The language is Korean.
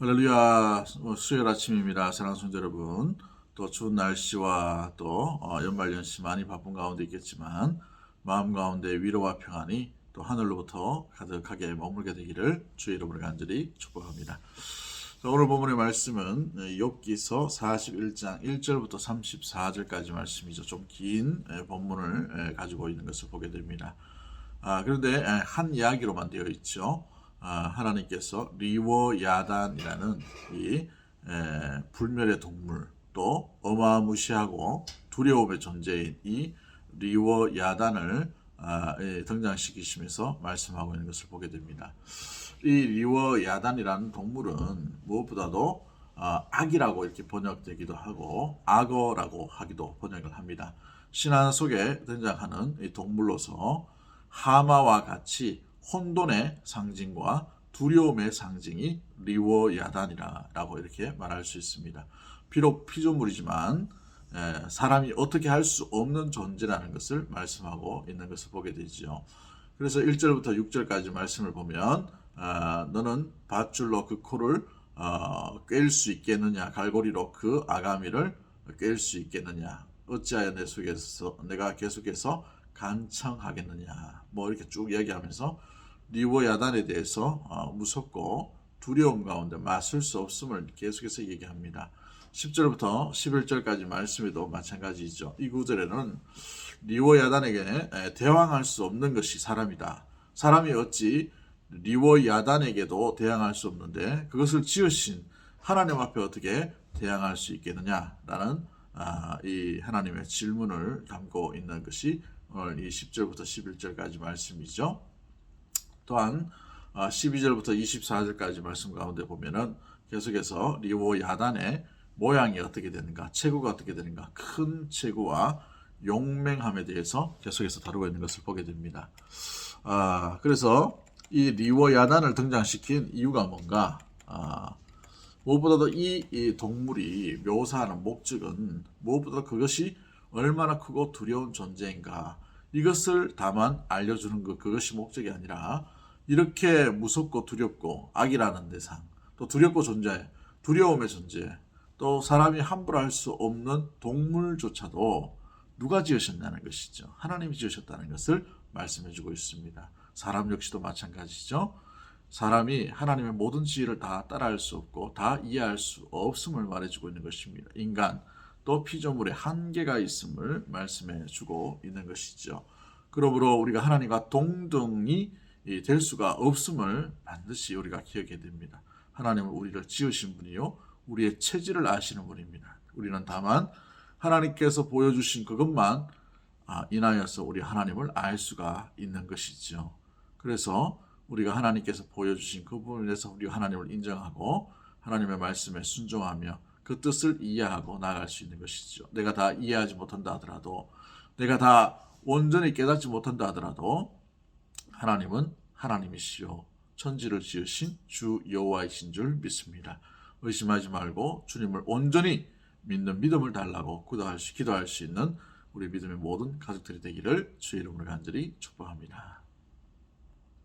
할렐루야. 어, 수요일 아침입니다. 사랑하는 성도 여러분. 또 추운 날씨와 또 어, 연말 연시 많이 바쁜 가운데 있겠지만 마음 가운데 위로와 평안이 또 하늘로부터 가득하게 머물게 되기를 주의 이름으로 간절히 축복합니다. 자, 오늘 본문의 말씀은 어, 욥기서 41장 1절부터 34절까지 말씀이죠. 좀 긴 본문을 에, 가지고 있는 것을 보게 됩니다. 아, 그런데 에, 한 이야기로만 되어 있죠. 아, 하나님께서 리워 야단이라는 이 에, 불멸의 동물 또 어마무시하고 두려움의 존재인 이 리워 야단을 아, 예, 등장시키시면서 말씀하고 있는 것을 보게 됩니다. 이 리워 야단이라는 동물은 무엇보다도 아, 악이라고 이렇게 번역되기도 하고 악어라고 하기도 번역을 합니다. 신화 속에 등장하는 이 동물로서 하마와 같이 혼돈의 상징과 두려움의 상징이 리워야단이라고 이렇게 말할 수 있습니다. 비록 피조물이지만 에, 사람이 어떻게 할 수 없는 존재라는 것을 말씀하고 있는 것을 보게 되지요. 그래서 1절부터 6절까지 말씀을 보면 아, 너는 밧줄로 그 코를 어, 꿰일 수 있겠느냐 갈고리로 그 아가미를 꿰일 수 있겠느냐 어찌하여 내 속에서 내가 계속해서 간청하겠느냐 뭐 이렇게 쭉 얘기하면서 리워 야단에 대해서 어, 무섭고 두려움 가운데 맞설 수 없음을 계속해서 얘기합니다. 10절부터 11절까지 말씀에도 마찬가지죠. 이 구절에는 리워 야단에게 에, 대항할 수 없는 것이 사람이다. 사람이 어찌 리워 야단에게도 대항할 수 없는데 그것을 지으신 하나님 앞에 어떻게 대항할 수 있겠느냐라는 아, 이 하나님의 질문을 담고 있는 것이 오늘 이 10절부터 11절까지 말씀이죠. 또한 12절부터 24절까지 말씀 가운데 보면은 계속해서 리오 야단의 모양이 어떻게 되는가, 체구가 어떻게 되는가, 큰 체구와 용맹함에 대해서 계속해서 다루고 있는 것을 보게 됩니다. 아, 그래서 이 리워 야단을 등장시킨 이유가 뭔가, 아, 무엇보다도 이, 이 동물이 묘사하는 목적은 무엇보다 그것이 얼마나 크고 두려운 존재인가 이것을 다만 알려주는 것 그것이 목적이 아니라 이렇게 무섭고 두렵고 악이라는 대상 또 두렵고 존재 두려움의 존재 또 사람이 함부로 할 수 없는 동물조차도 누가 지으셨냐는 것이죠 하나님이 지으셨다는 것을 말씀해 주고 있습니다 사람 역시도 마찬가지죠 사람이 하나님의 모든 지혜를 다 따라할 수 없고 다 이해할 수 없음을 말해주고 있는 것입니다. 인간 또 피조물의 한계가 있음을 말씀해 주고 있는 것이죠. 그러므로 우리가 하나님과 동등이 될 수가 없음을 반드시 우리가 기억해야 됩니다. 하나님은 우리를 지으신 분이요 우리의 체질을 아시는 분입니다. 우리는 다만 하나님께서 보여주신 그것만 아, 인하여서 우리 하나님을 알 수가 있는 것이죠. 그래서 우리가 하나님께서 보여주신 그 부분에 대해서 우리 하나님을 인정하고 하나님의 말씀에 순종하며 그 뜻을 이해하고 나아갈 수 있는 것이죠. 내가 다 이해하지 못한다 하더라도 내가 다 온전히 깨닫지 못한다 하더라도 하나님은 하나님이시요 천지를 지으신 주 여호와이신 줄 믿습니다. 의심하지 말고 주님을 온전히 믿는 믿음을 달라고 기도할 수, 기도할 수 있는 우리 믿음의 모든 가족들이 되기를 주의 이름으로 간절히 축복합니다.